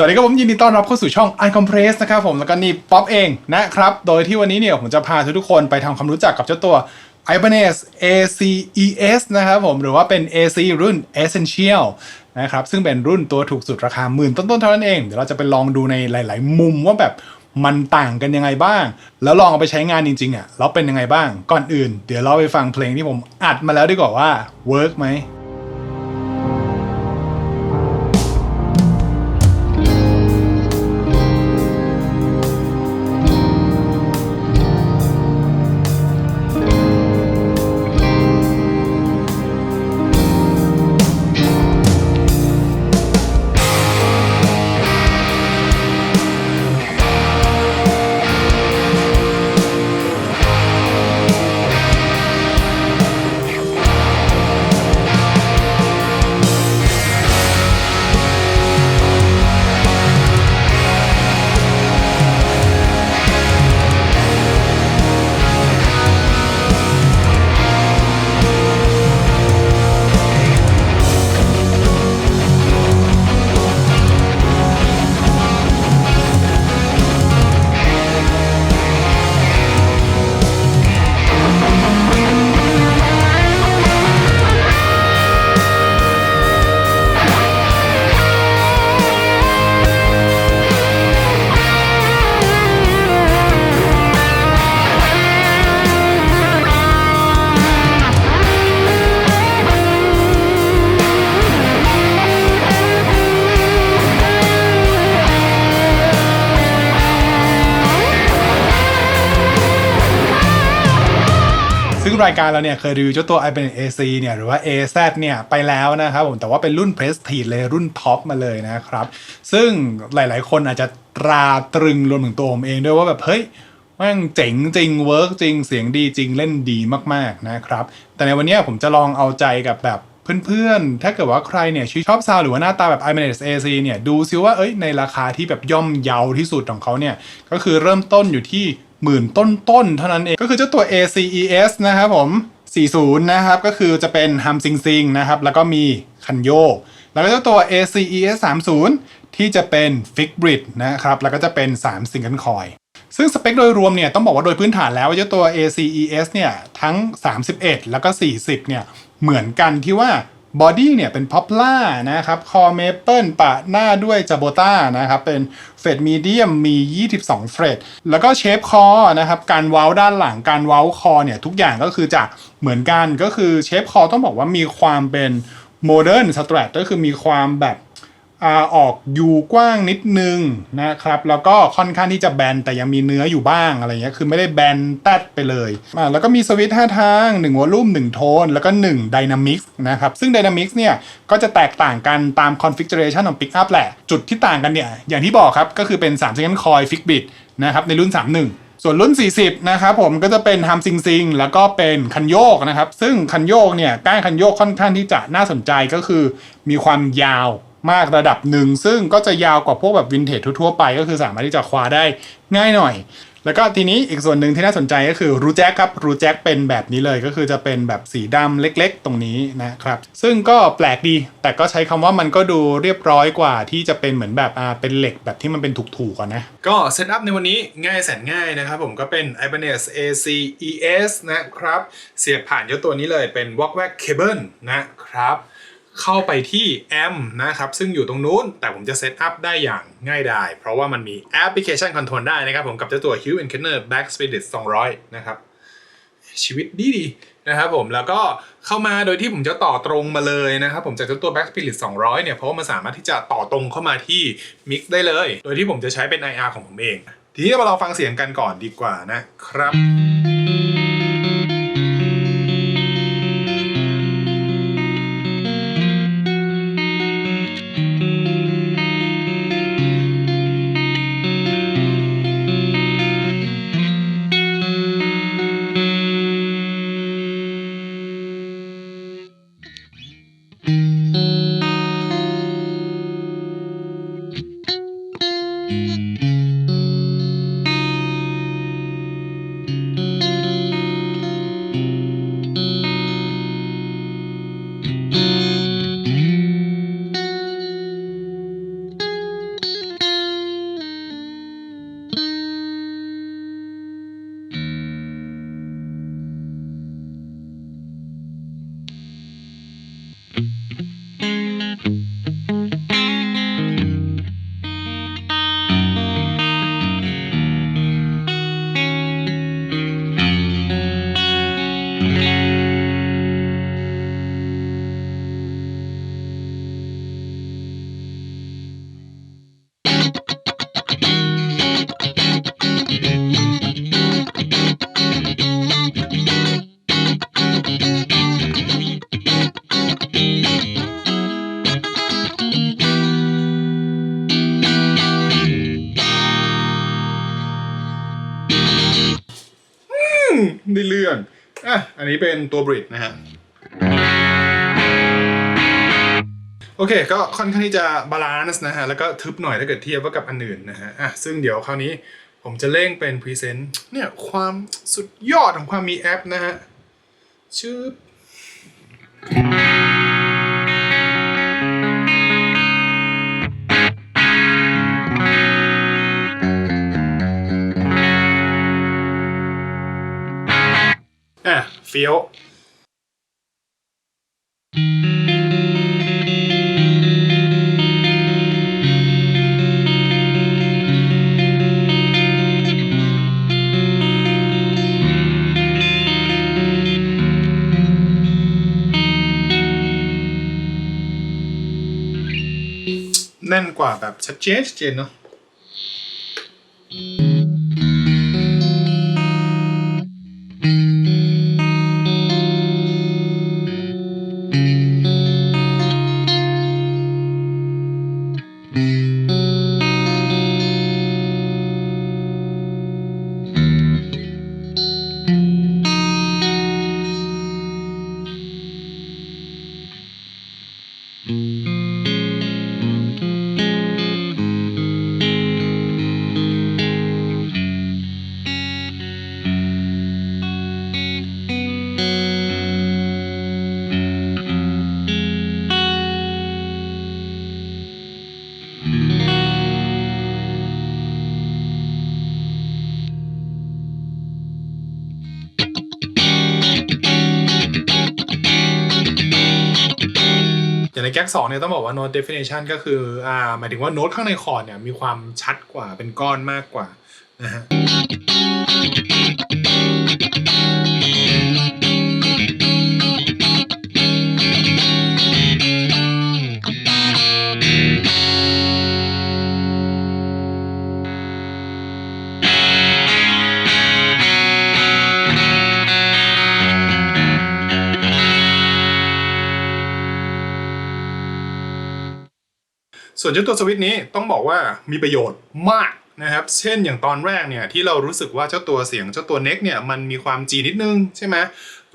สวัสดีครับผมยินดีต้อนรับเข้าสู่ช่อง iCompress นะครับผมแล้วก็นี่ป๊อปเองนะครับ โดยที่วันนี้เนี่ยผมจะพาทุกๆคนไปทำความรู้จักกับเจ้าตัว Ibanez ACES นะครับผมหรือว่าเป็น AC รุ่น Essential นะครับซึ่งเป็นรุ่นตัวถูกสุดราคาหมื่นต้นๆเท่านั้นเอง เดี๋ยวเราจะไปลองดูในหลาย ๆ มุมว่าแบบมันต่างกันยังไงบ้าง แล้วลองเอาไปใช้งานจริง ๆอะแล้วเป็นยังไงบ้างก่อนอื่น เดี๋ยวเราไปฟังเพลงที่ผมอัดมาแล้วดีกว่าว่าเวิร์กไหม รายการเราเนี่ยเคยรีวิวเจ้าตัว i b a n AC เนี่ยหรือว่า AZ เนี่ยไปแล้วนะครับผมแต่ว่าเป็นรุ่น Prestige เลยรุ่นท็อปมาเลยนะครับ ซึ่งหลายๆ คนอาจจะตราตรึงรวมถึงตัวผมเองด้วยว่าแบบเฮ้ยแม่งเจ๋งจริงเวิร์กจริงเสียงดีจริงเล่นดีมากๆนะครับ แต่ในวันนี้ผมจะลองเอาใจกับแบบเพื่อนๆ ถ้าเกิดว่าใครเนี่ยชอบซาวหรือว่าหน้าตาแบบ Ibanez AC เนี่ยดูซิว่าเอ้ยในราคาที่แบบย่อมเยาที่สุดของเขาเนี่ย ก็คือเริ่มต้นอยู่ที่ หมื่นต้นๆเท่านั้นเอง ก็คือเจ้าตัว ACES นะครับผม 40 นะครับ ก็คือจะเป็นฮัมซิงซิงนะครับ แล้วก็มีคันโยก แล้วก็เจ้าตัว ACES 30 ที่จะเป็นฟิกบริดนะครับ แล้วก็จะเป็น3ซิงเกิลคอย ซึ่งสเปคโดยรวมเนี่ยต้องบอกว่าโดยพื้นฐานแล้วเจ้าตัว ACES เนี่ยทั้ง 31 แล้วก็ 40 เนี่ยเหมือนกันที่ว่า บอดี้เนี่ยเป็นพ็อปล่านะครับคอเมเปิลปะหน้าด้วยจาโบต้านะครับเป็นเฟดมีเดียมมี 22 เฟดแล้วก็เชฟคอนะครับการเว้าด้านหลังการเว้าคอเนี่ยทุกอย่างก็คือจะเหมือนกันก็คือเชฟคอต้องบอกว่ามีความเป็นโมเดิร์นสตรัทก็คือมีความแบบ อออกยูกว้างนิดนึงนะครับ แล้วก็ค่อนข้างที่จะแบนแต่ยังมีเนื้ออยู่บ้างอะไรเงี้ยคือไม่ได้แบนแตดไปเลยอ่าแล้วก็มีสวิตช์5ทาง1วอลลุ่ม1โทน แล้วก็1 Dynamics นะครับ ซึ่ง d y n a m i c เนี่ย ก็จะแตกต่างกันตาม configuration ของ Pickup แหละ จุดที่ต่างกันเนี่ย อย่างที่บอกครับ ก็คือเป็น3 second coil fix bit นะครับในรุ่น 31ส่วนรุ่น 40 นะครับผมก็จะเป็นฮัมซิงซิงแล้วก็เป็นคันโยกนะครับ ซึ่งคันโยกเนี่ยก้านคันโยกค่อนข้างที่จะน่าสนใจก็คือ มีความยาว มากระดับหนึ่ง ซึ่งก็จะยาวกว่าพวกแบบวินเทจทั่วไป ก็คือสามารถที่จะคว้าได้ง่ายหน่อย แล้วก็ทีนี้อีกส่วนหนึ่งที่น่าสนใจก็คือรูแจ็คครับรูแจ็คเป็นแบบนี้เลยก็คือจะเป็นแบบสีดำเล็กๆ ตรงนี้นะครับ ซึ่งก็แปลกดี แต่ก็ใช้คำว่ามันก็ดูเรียบร้อยกว่าที่จะเป็นเหมือนแบบอ่าเป็นเหล็กแบบที่มันเป็นถูกๆก่อนนะ ก็เซตอัพในวันนี้ง่ายแสนง่ายนะครับผมก็เป็น Ibanez ACES นะครับ เสียบผ่านเจ้าตัวนี้เลยเป็น Walkback Cable นะครับ เข้าไปที่แอมนะครับซึ่งอยู่ตรงนู้น แต่ผมจะเซตอัพได้อย่างง่ายดาย เพราะว่ามันมีแอปพลิเคชันคอนโทรลได้นะครับผมกับเจ้าตัว Hue and Kenner Back Spirit 200 นะครับ ชีวิตดีดีนะครับผมแล้วก็เข้ามาโดยที่ผมจะต่อตรงมาเลยนะครับผมจากเจ้าตัว Back Spirit 200 เนี่ย เพราะว่ามันสามารถที่จะต่อตรงเข้ามาที่ Mix ได้เลย โดยที่ผมจะใช้เป็น IR ของผมเอง ทีนี้มาลองฟังเสียงกันก่อนดีกว่านะครับ「 ได้เรื่องอะอันนี้เป็นตัวบริดนะฮะโอเค ก็ค่อนข้างที่จะบาลานซ์นะฮะ แล้วก็ทึบหน่อยถ้าเกิดเทียบว่ากับอันอื่นนะฮะอะซึ่งเดี๋ยวคราวนี้ผมจะเร่งเป็นพรีเซนต์เนี่ยความสุดยอดของความมีแอปนะฮะชื่อ เฟี้ยวแน่นกว่าแบบชัดเจนชัดเจนเนาะ อย่างในแก๊กสองเนี่ยต้องบอกว่า note definition ก็คืออ่าหมายถึงว่าโน้ตข้างในคอร์ดเนี่ยมีความชัดกว่าเป็นก้อนมากกว่านะฮะ วนเจ้าตัวสวิตช์นี้ต้องบอกว่ามีประโยชน์มากนะครับ เช่นอย่างตอนแรกเนี่ยที่เรารู้สึกว่าเจ้าตัวเสียงเจ้าตัวเน็กเนี่ยมันมีความจีนิดนึงใช่ไหม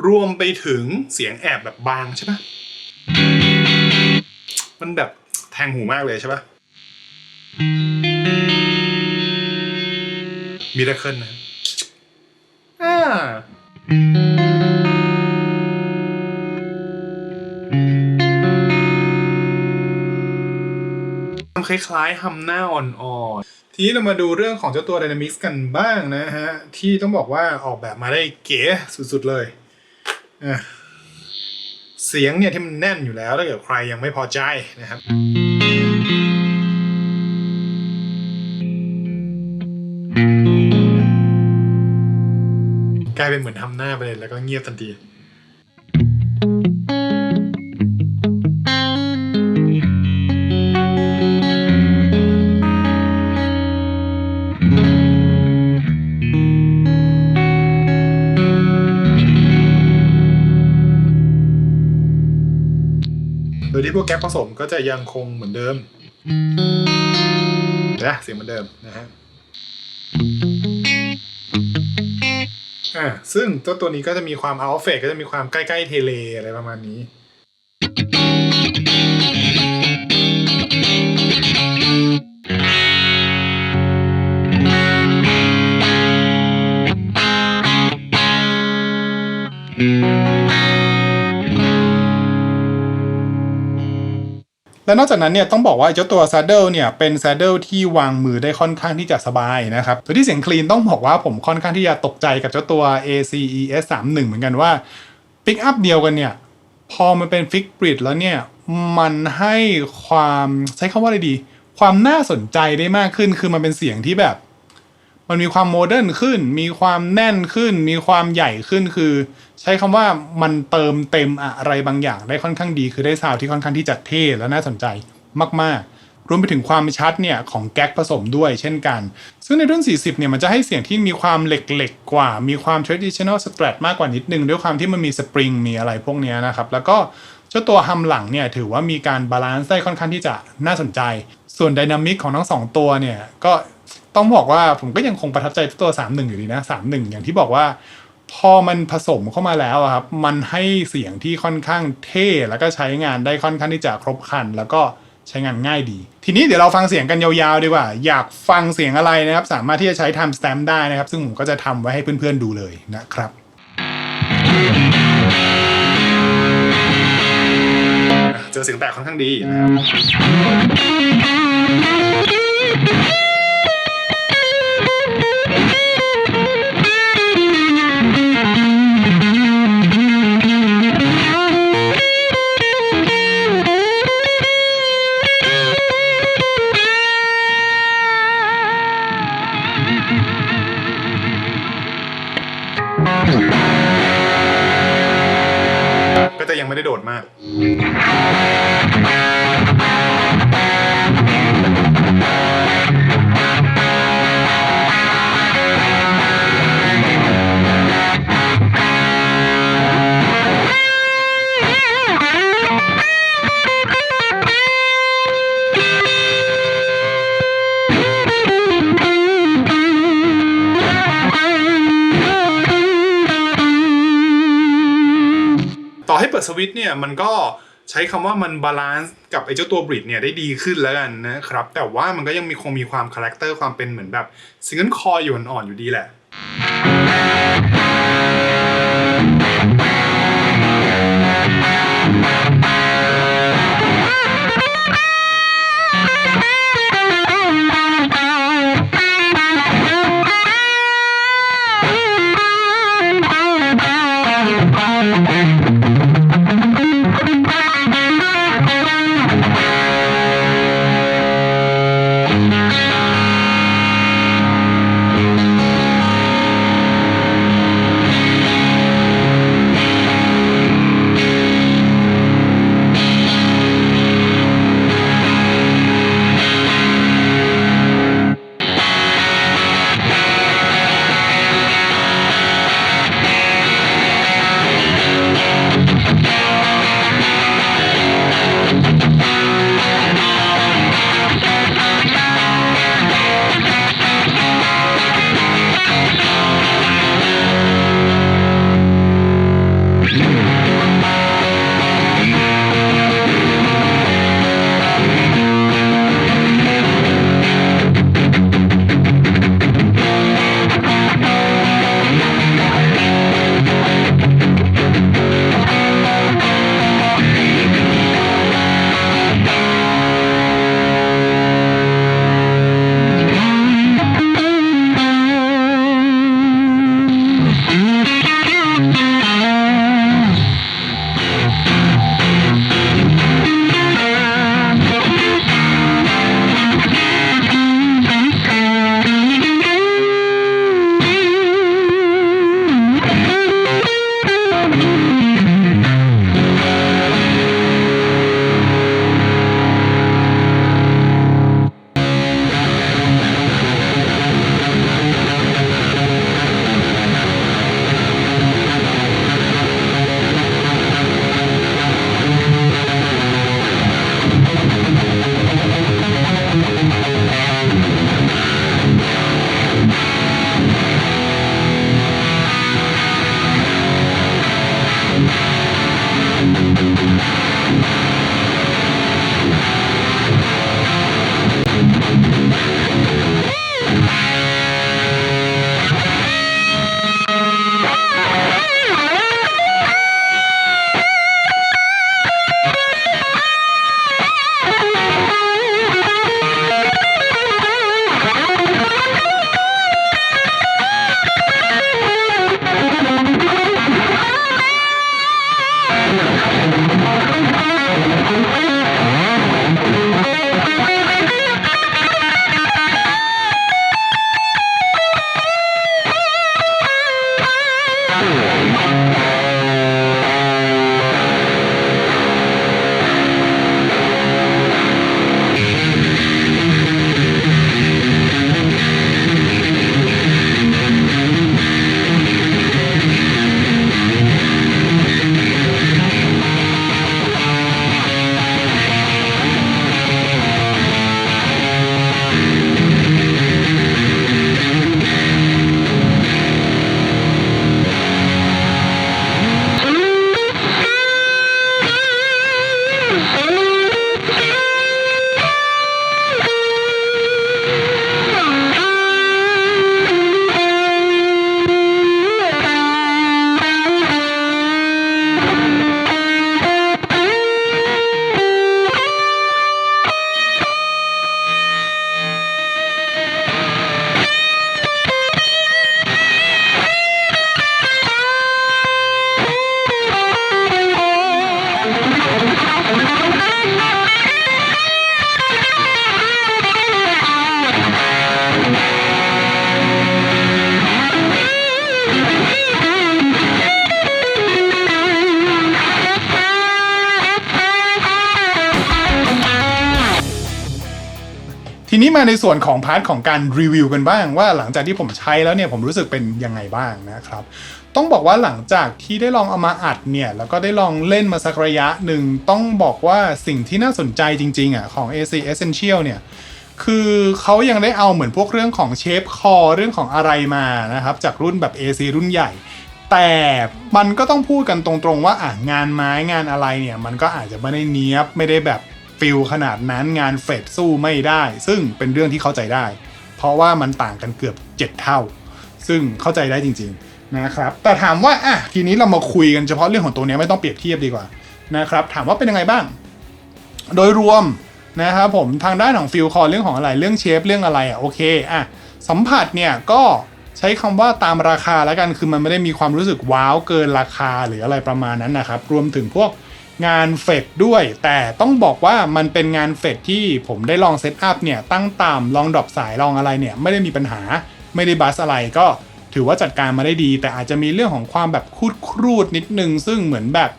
รวมไปถึงเสียงแอบแบบบางใช่ปะมันแบบแทงหูมากเลยใช่ปะมีระเคิลนะอ่า คล้ายๆฮัมหน้าอ่อนๆ ทีนี้เรามาดูเรื่องของเจ้าตัว Dynamics กันบ้างนะฮะ ที่ต้องบอกว่าออกแบบมาได้เก๋สุดๆเลยเสียงเนี่ยที่มันแน่นอยู่แล้วถ้าเกิดใครยังไม่พอใจนะครับกลายเป็นเหมือนทำหน้าไปเลยแล้วก็เงียบทันที แก๊ปผสมก็จะยังคงเหมือนเดิมนะเสียงเหมือนเดิมนะฮะอ่าซึ่งตัวตัวนี้ก็จะมีความอัลเฟกก็จะมีความใกล้ๆเทเลอะไรประมาณนี้ และนอกจากนั้นเนี่ยต้องบอกว่าเจ้าตัว Saddle เนี่ยเป็น Saddle ที่วางมือได้ค่อนข้างที่จะสบายนะครับโดยที่เสียงคลีนต้องบอกว่าผมค่อนข้างที่จะตกใจกับเจ้าตัว ACES 3 1เหมือนกันว่าปิกอัพเดียวกันเนี่ยพอมันเป็นฟิกบริดแล้วเนี่ยมันให้ความใช้คำว่าอะไรดี ความน่าสนใจได้มากขึ้น คือมันเป็นเสียงที่แบบ มันมีความโมเดิร์นขึ้น มีความแน่นขึ้น มีความใหญ่ขึ้นคือ ใช้คำว่ามันเติมเต็มอะไรบางอย่างได้ค่อนข้างดี คือได้ซาวที่ค่อนข้างที่จะเท่และน่าสนใจมาก ๆ รวมไปถึงความชัดเนี่ยของแก๊กผสมด้วยเช่นกัน ซึ่งในรุ่น 40 เนี่ยมันจะให้เสียงที่มีความเหล็กๆกว่า มีความ traditional strat มากกว่านิดนึง ด้วยความที่มันมีสปริงมีอะไรพวกเนี้ยนะครับ แล้วก็เจ้าตัวฮัมหลังเนี่ยถือว่ามีการบาลานซ์ได้ค่อนข้างที่จะน่าสนใจ ส่วนไดนามิกของทั้งสองตัวเนี่ยก็ต้องบอกว่าผมก็ยังคงประทับใจตัว 31 อยู่ดีนะ 31 อย่างที่บอกว่า พอมันผสมเข้ามาแล้วครับ มันให้เสียงที่ค่อนข้างเท่แล้วก็ใช้งานได้ค่อนข้างที่จะครบครัน แล้วก็ใช้งานง่ายดี ทีนี้เดี๋ยวเราฟังเสียงกันยาวๆดีกว่า อยากฟังเสียงอะไรนะครับ สามารถที่จะใช้ time stamp ได้นะครับ ซึ่งผมก็จะทำไว้ให้เพื่อนๆดูเลยนะครับ เจอเสียงแตกค่อนข้างดีนะครับ ก็จะยังไม่ได้โดดมาก ดสวิตเนี่ยมันก็ใช้คำว่ามันบาลานซ์กับไอ้เจ้าตัวบริดเนี่ยได้ดีขึ้นแล้วกันนะครับ แต่ว่ามันก็ยังมีคงมีความคาแรคเตอร์ความเป็นเหมือนแบบซิงเกิลคออยู่อ่อนๆอยู่ดีแหละ นี่มาในส่วนของพาร์ทของการรีวิวกันบ้างว่าหลังจากที่ผมใช้แล้วเนี่ยผมรู้สึกเป็นยังไงบ้างนะครับต้องบอกว่าหลังจากที่ได้ลองเอามาอัดเนี่ยแล้วก็ได้ลองเล่นมาสักระยะหนึ่งต้องบอกว่าสิ่งที่น่าสนใจจริงๆอะของ AC Essential เนี่ยคือเขายังได้เอาเหมือนพวกเรื่องของเชฟคอเรื่องของอะไรมานะครับจากรุ่นแบบ AC รุ่นใหญ่ แต่มันก็ต้องพูดกันตรงๆว่าอะงานไม้งานอะไรเนี่ยมันก็อาจจะไม่ได้เนี้ยบไม่ได้แบบ ฟิลขนาดนั้นงานเฟดสู้ไม่ได้ ซึ่งเป็นเรื่องที่เข้าใจได้ เพราะว่ามันต่างกันเกือบ 7 เท่า ซึ่งเข้าใจได้จริงๆนะครับแต่ถามว่าอะทีนี้เรามาคุยกันเฉพาะเรื่องของตัวนี้ไม่ต้องเปรียบเทียบดีกว่านะครับถามว่าเป็นยังไงบ้าง โดยรวมนะครับผมทางด้านของฟิลคอเรื่องของอะไรเรื่องเชฟเรื่องอะไรอะโอเคอะสัมผัสเนี่ยก็ใช้คำว่าตามราคาแล้วกันคือมันไม่ได้มีความรู้สึกว้าวเกินราคาหรืออะไรประมาณนั้นนะครับ รวมถึงพวก งานเฟดด้วย แต่ต้องบอกว่ามันเป็นงานเฟดที่ผมได้ลองเซตอัพเนี่ยตั้งต่ำลองดรอปสายลองอะไรเนี่ยไม่ได้มีปัญหาไม่ได้บัสอะไรก็ถือว่าจัดการมาได้ดี แต่อาจจะมีเรื่องของความแบบคูดครูดนิดนึง ซึ่งเหมือนแบบ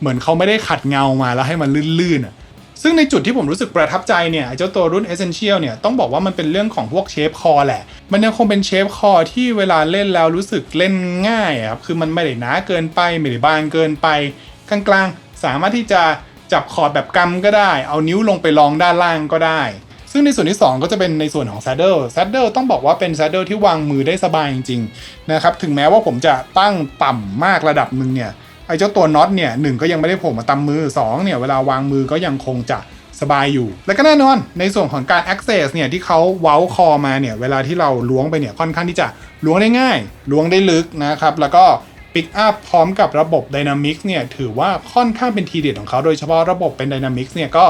เหมือนเขาไม่ได้ขัดเงามาแล้วให้มันลื่นๆอะซึ่งในจุดที่ผมรู้สึกประทับใจเนี่ยเจ้าตัวรุ่น Essential เนี่ยต้องบอกว่ามันเป็นเรื่องของพวกเชฟคอแหละ มันยังคงเป็นเชฟคอที่เวลาเล่นแล้วรู้สึกเล่นง่ายครับ คือมันไม่ได้หนาเกินไป ไม่ได้บางเกินไป กลางๆ สามารถที่จะจับคอร์ดแบบกำก็ได้ เอานิ้วลงไปรองด้านล่างก็ได้ ซึ่งในส่วนที่ 2 ก็จะเป็นในส่วนของ Saddle Saddle ต้องบอกว่าเป็น Saddle ที่วางมือได้สบายจริงๆนะครับถึงแม้ว่าผมจะตั้งต่ำมากระดับหนึ่งเนี่ยไอ้เจ้าตัวน็อตเนี่ยหนึ่งก็ยังไม่ได้โผล่มาตำมือ2เนี่ยเวลาวางมือก็ยังคงจะสบายอยู่ แล้วก็แน่นอนในส่วนของการ access เนี่ยที่เขาเว้าคอมาเนี่ยเวลาที่เราล้วงไปเนี่ยค่อนข้างที่จะล้วงได้ง่ายล้วงได้ลึกนะครับแล้วก็ pick up พร้อมกับระบบ Dynamics เนี่ยถือว่าค่อนข้างเป็นทีเด็ดของเขาโดยเฉพาะระบบเป็น Dynamics เนี่ยก็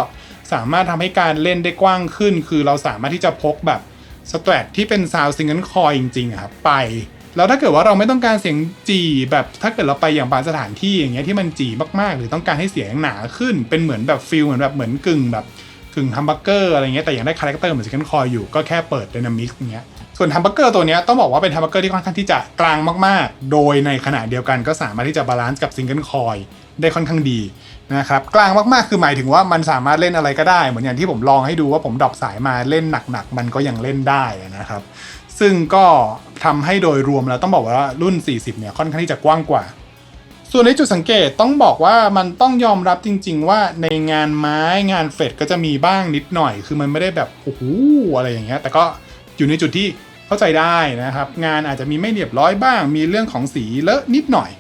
สามารถทำให้การเล่นได้กว้างขึ้น คือเราสามารถที่จะพกแบบสแตรทที่เป็นซาวซิงเกิลคอยจริงๆครับไป แล้วถ้าเกิดว่าเราไม่ต้องการเสียงจีแบบถ้าเกิดเราไปอย่างบางสถานที่อย่างเงี้ยที่มันจีมากๆ หรือต้องการให้เสียงหนาขึ้น เป็นเหมือนแบบฟิลเหมือนแบบเหมือนกึ่งแบบกึ่งฮัมบักเกอร์อะไรเงี้ยแต่ยังได้คาแรคเตอร์เหมือนซิงเกิลคอยอยู่ก็แค่เปิด Dynamics อย่างเงี้ย ส่วนฮัมบักเกอร์ตัวนี้ต้องบอกว่าเป็นฮัมบักเกอร์ที่ค่อนข้างที่จะกลางมากๆ โดยในขณะเดียวกันก็สามารถที่จะบาลานซ์กับซิงเกิลคอยได้ค่อนข้างดีนะครับกลางมากๆ คือหมายถึงว่ามันสามารถเล่นอะไรก็ได้ เหมือนอย่างที่ผมลองให้ดูว่าผมดรอปสายมาเล่นหนักๆ มันก็ยังเล่นได้นะครับ ซึ่งก็ทำให้โดยรวมแล้วต้องบอกว่ารุ่น 40 เนี่ยค่อนข้างที่จะกว้างกว่า ส่วนในจุดสังเกตต้องบอกว่ามันต้องยอมรับจริง ๆ ว่าในงานไม้งานเฟดก็จะมีบ้างนิดหน่อย คือมันไม่ได้แบบโอ้โหอะไรอย่างเงี้ยแต่ก็ อยู่ในจุดที่เข้าใจได้นะครับ งานอาจจะมีไม่เรียบร้อยบ้าง มีเรื่องของสีเลอะนิดหน่อย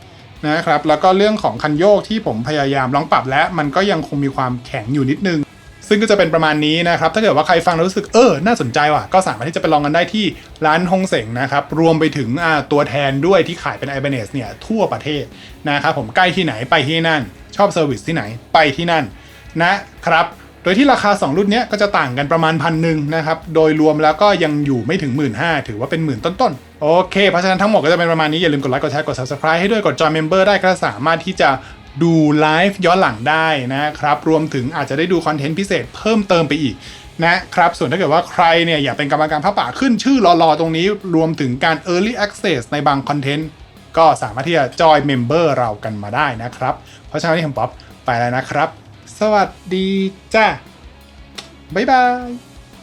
นะครับ แล้วก็เรื่องของคันโยกที่ผมพยายามลองปรับแล้วมันก็ยังคงมีความแข็งอยู่นิดนึง ซึ่งก็จะเป็นประมาณนี้นะครับ ถ้าเกิดว่าใครฟังแล้วรู้สึกเออ น่าสนใจว่ะ ก็สามารถที่จะไปลองกันได้ที่ร้านฮงเสงนะครับ รวมไปถึงตัวแทนด้วยที่ขายเป็น i b a n e s เนี่ยทั่วประเทศนะครับผมใกล้ที่ไหนไปที่นั่น ชอบเซอร์วิสที่ไหนไปที่นั่นนะครับ โดยที่ราคา 2 รุ่นนี้ก็จะต่างกันประมาณพันหนึ่งนะครับ โดยรวมแล้วก็ยังอยู่ไม่ถึง 1 5ื่นถือว่าเป็นหมื่นต้นๆ โอเค เพราะฉะนั้นทั้งหมดก็จะเป็นประมาณนี้ อย่าลืมกดไลค์กดแชร์กด subscribe ให้ด้วยกดจอยเมมเบอร์ได้ก็สามารถที่จะดูไลฟ์ย้อนหลังได้นะครับ รวมถึงอาจจะได้ดูคอนเทนต์พิเศษเพิ่มเติมไปอีกนะครับ ส่วนถ้าเกิดว่าใครเนี่ยอยากเป็นกรรมการพระป่าขึ้นชื่อรอๆตรงนี้ รวมถึงการ Early Access ในบางคอนเทนต์ก็สามารถที่จะจอยเมมเบอร์เรากันมาได้นะครับ เพราะฉะนั้นวันนี้ผมป๊อปไปแล้วนะครับ สวัสดีจ้าบ๊ายบาย